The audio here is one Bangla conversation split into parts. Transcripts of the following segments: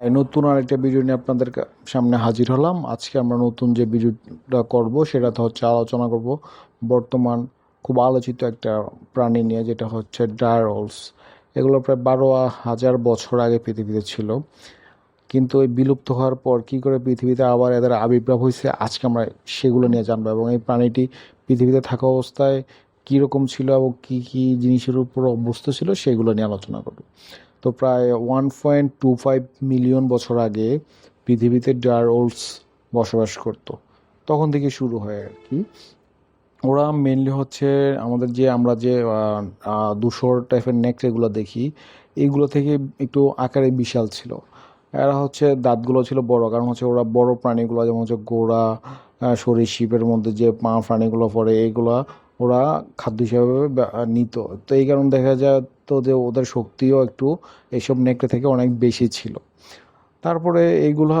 নতুন আরেকটা ভিডিও নিয়ে আপনাদের সামনে হাজির হলাম। আজকে আমরা নতুন যে ভিডিওটা করব, সেটাতে হচ্ছে আলোচনা করব বর্তমান খুব আলোচিত একটা প্রাণী নিয়ে, যেটা হচ্ছে ডায়ারলস এগুলো প্রায় বারো হাজার বছর আগে পৃথিবীতে ছিল। কিন্তু এই বিলুপ্ত হওয়ার পর কি করে পৃথিবীতে আবার এদের আবির্ভাব হয়েছে, আজকে আমরা সেগুলো নিয়ে জানব। এবং এই প্রাণীটি পৃথিবীতে থাকা অবস্থায় কীরকম ছিল এবং কী কী জিনিসের উপর অভ্যস্ত ছিল, সেগুলো নিয়ে আলোচনা করব। তো প্রায় one point two five million বছর আগে পৃথিবীতে ডায়ারোলস বসবাস করত। তখন থেকে শুরু হয় আর কি। ওরা মেনলি হচ্ছে আমাদের যে, আমরা যে দুশোর টাইপের নেক যেগুলো দেখি এইগুলো থেকে একটু আকারে বিশাল ছিল। এরা হচ্ছে দাঁতগুলো ছিল বড়, কারণ হচ্ছে ওরা বড় প্রাণীগুলো, যেমন হচ্ছে গোড়া সরীসৃপের মধ্যে যে পা প্রাণীগুলো পড়ে এইগুলা ওরা খাদ্য হিসাবে নিত। তো এই কারণে দেখা যায় তো যে ওদের শক্তিও একটু এইসব নেকড়ে থেকে অনেক বেশি ছিল। তারপরে এইগুলা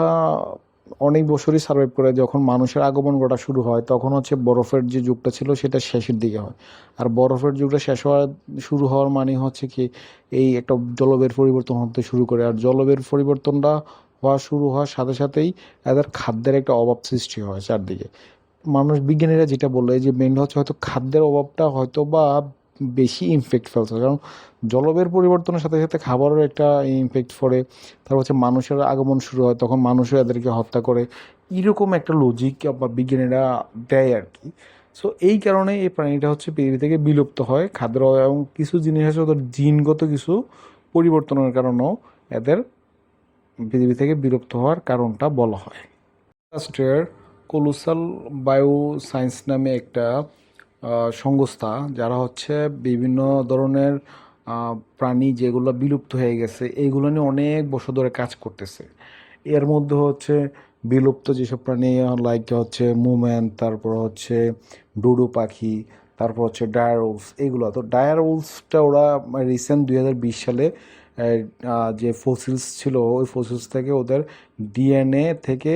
অনেক বছরই সার্ভাইভ করে, যখন মানুষের আগমন ঘটা শুরু হয়, তখন হচ্ছে বরফের যে যুগটা ছিল সেটা শেষের দিকে হয়। আর বরফের যুগটা শেষ হওয়ার শুরু হওয়ার মানে হচ্ছে কি, এই একটা জলবায়ুর পরিবর্তন হতে শুরু করে। আর জলবায়ুর পরিবর্তনটা হওয়া শুরু হওয়ার সাথে সাথেই এদের খাদ্যের একটা অভাব সৃষ্টি হয় চারদিকে। মানুষ বিজ্ঞানীরা যেটা বলে যে মেন হচ্ছে হয়তো খাদ্যের অভাবটা হয়তো বা বেশি ইমফেক্ট ফেলছে। কারণ জলবায়ুর পরিবর্তনের সাথে সাথে খাবারের একটা ইমফেক্ট পড়ে। তারপর হচ্ছে মানুষের আগমন শুরু হয়, তখন মানুষও এদেরকে হত্যা করে। এরকম একটা লজিক বা বিজ্ঞানীরা দেয় আর কি। সো এই কারণে এই প্রাণীটা হচ্ছে পৃথিবী থেকে বিলুপ্ত হয় খাদ্য এবং কিছু জিনিস আছে ওদের জিনগত কিছু পরিবর্তনের কারণেও এদের পৃথিবী থেকে বিলুপ্ত হওয়ার কারণটা বলা হয়। রাষ্ট্রের কোলোসাল বায়ো সায়েন্স নামে একটা সংস্থা, যারা হচ্ছে বিভিন্ন ধরনের প্রাণী যেগুলো বিলুপ্ত হয়ে গেছে, এইগুলো নিয়ে অনেক বছর ধরে কাজ করতেছে। এর মধ্যে হচ্ছে বিলুপ্ত যেসব প্রাণী লাইক হচ্ছে মুমেন, তারপর হচ্ছে ডুডু পাখি, তারপর হচ্ছে ডায়ারউলস এগুলো। তো ডায়ারউলসটা ওরা রিসেন্ট দুই হাজার বিশ সালে যে ফসিলস ছিল, ওই ফসিলস থেকে ওদের ডিএনএ থেকে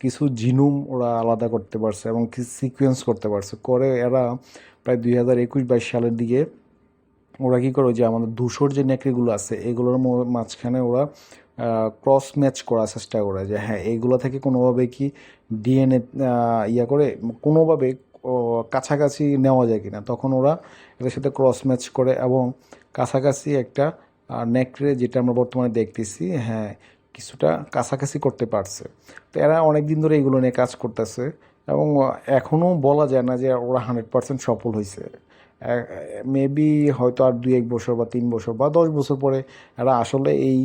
কিছু জিনুম ওরা আলাদা করতে পারছে এবং কিছু সিকোয়েন্স করতে পারছে। করে এরা প্রায় দুই হাজার একুশ বাইশ সালের দিকে ওরা কী করে যে আমাদের ধূসর যে নেকড়েগুলো আছে, এগুলোর মাঝখানে ওরা ক্রস ম্যাচ করার চেষ্টা করে যে হ্যাঁ এইগুলো থেকে কোনোভাবে কি ডিএনএ ইয়া করে কোনোভাবে কাছাকাছি নেওয়া যায় কিনা। তখন ওরা এদের সাথে ক্রস ম্যাচ করে এবং কাছাকাছি একটা নেকড়ে যেটা আমরা বর্তমানে দেখতেছি হ্যাঁ কিছুটা কাছাকাছি করতে পারছে। তো এরা অনেক দিন ধরে এগুলো নিয়ে কাজ করতেছে এবং এখনও বলা যায় না যে ওরা হান্ড্রেড পার্সেন্ট সফল হয়েছে মেবি হয়তো আর দুই এক বছর বা তিন বছর বা দশ বছর পরে এরা আসলে এই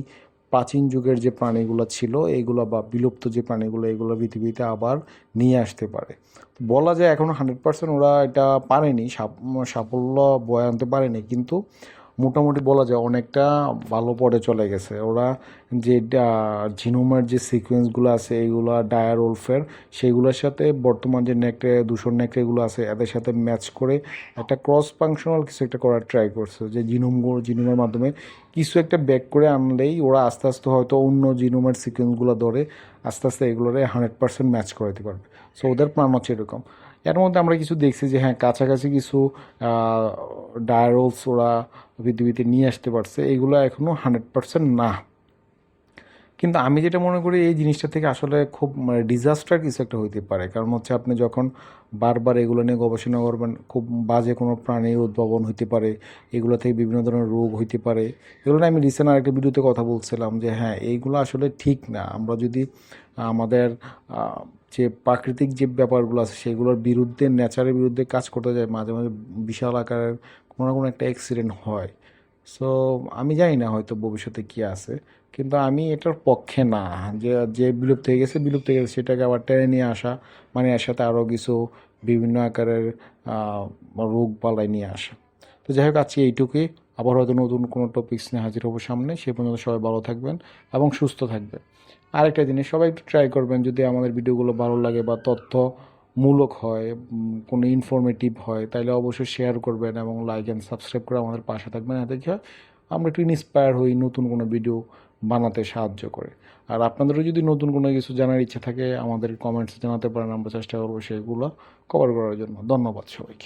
প্রাচীন যুগের যে প্রাণীগুলো ছিল এইগুলো বা বিলুপ্ত যে প্রাণীগুলো, এগুলো পৃথিবীতে আবার নিয়ে আসতে পারে। বলা যায় এখনও হান্ড্রেড পার্সেন্ট ওরা এটা পারেনি সাফল্য বয়ে আনতে পারেনি, কিন্তু মোটামুটি বলা যায় অনেকটা ভালো পরে চলে গেছে। ওরা যে জিনোমের যে সিকোয়েন্সগুলো আছে, এইগুলো ডায়ার ওলফের সেইগুলোর সাথে বর্তমান যে নেকড়ে দূষণ নেকড়েগুলো আছে, এদের সাথে ম্যাচ করে একটা ক্রস ফাংশনাল কিছু একটা করার ট্রাই করছে। যে জিনোমগুলো জিনোমের মাধ্যমে কিছু একটা ব্যাক করে আনলেই ওরা আস্তে আস্তে হয়তো অন্য জিনোমের সিকোয়েন্সগুলো ধরে আস্তে আস্তে এগুলোরে হান্ড্রেড পার্সেন্ট ম্যাচ করাতে পারবে। সো ওদের প্ল্যান হচ্ছে এরকম। এর মধ্যে আমরা কিছু দেখছি যে হ্যাঁ কাছাকাছি কিছু ডায়ারোলস ওরা পৃথিবীতে নিয়ে আসতে পারছে। এগুলো এখনও হান্ড্রেড পার্সেন্ট না। কিন্তু আমি যেটা মনে করি, এই জিনিসটা থেকে আসলে খুব মানে ডিজাস্টার কিছু একটা হইতে পারে। কারণ হচ্ছে আপনি যখন বারবার এগুলো নিয়ে গবেষণা করবেন, খুব বাজে কোনো প্রাণীর উদ্ভাবন হইতে পারে, এগুলো থেকে বিভিন্ন ধরনের রোগ হইতে পারে। এগুলো নিয়ে আমি রিসেন্ট আরেকটা ভিডিওতে কথা বলছিলাম যে হ্যাঁ এইগুলো আসলে ঠিক না। আমরা যদি আমাদের যে প্রাকৃতিক যে ব্যাপারগুলো আছে, সেগুলোর বিরুদ্ধে নেচারের বিরুদ্ধে কাজ করতে যায়, মাঝে মাঝে বিশাল আকারের কোনো না কোনো একটা অ্যাক্সিডেন্ট হয়। সো আমি জানি না হয়তো ভবিষ্যতে কি আছে, কিন্তু আমি এটার পক্ষে না। যে যে বিলুপ্ত হয়ে গেছে, বিলুপ্ত হয়ে গেছে, সেটাকে আবার টেনে নিয়ে আসা মানে এর সাথে আরও কিছু বিভিন্ন আকারের রোগ পালাই নিয়ে আসা। তো যাই হোক, আজকে এইটুকুই। আবার হয়তো নতুন কোনো টপিকস নিয়ে হাজির হব সামনে। সে পর্যন্ত সবাই ভালো থাকবেন এবং সুস্থ থাকবেন। আরেকটা জিনিস, সবাই একটু ট্রাই করবেন যদি আমাদের ভিডিওগুলো ভালো লাগে বা তথ্য মূলক হয় কোনো ইনফরমেটিভ হয় তাহলে অবশ্যই শেয়ার করবেন এবং লাইক অ্যান্ড সাবস্ক্রাইব করে আমাদের পাশে থাকবেন। এতে কি হয় আমরা একটু ইন্সপায়ার হই নতুন কোনো ভিডিও বানাতে সাহায্য করে। আর আপনাদেরও যদি নতুন কোনো কিছু জানার ইচ্ছা থাকে, আমাদের কমেন্টস জানাতে পারেন। আমরা চেষ্টা করব সেগুলো কভার করার জন্য। ধন্যবাদ সবাইকে।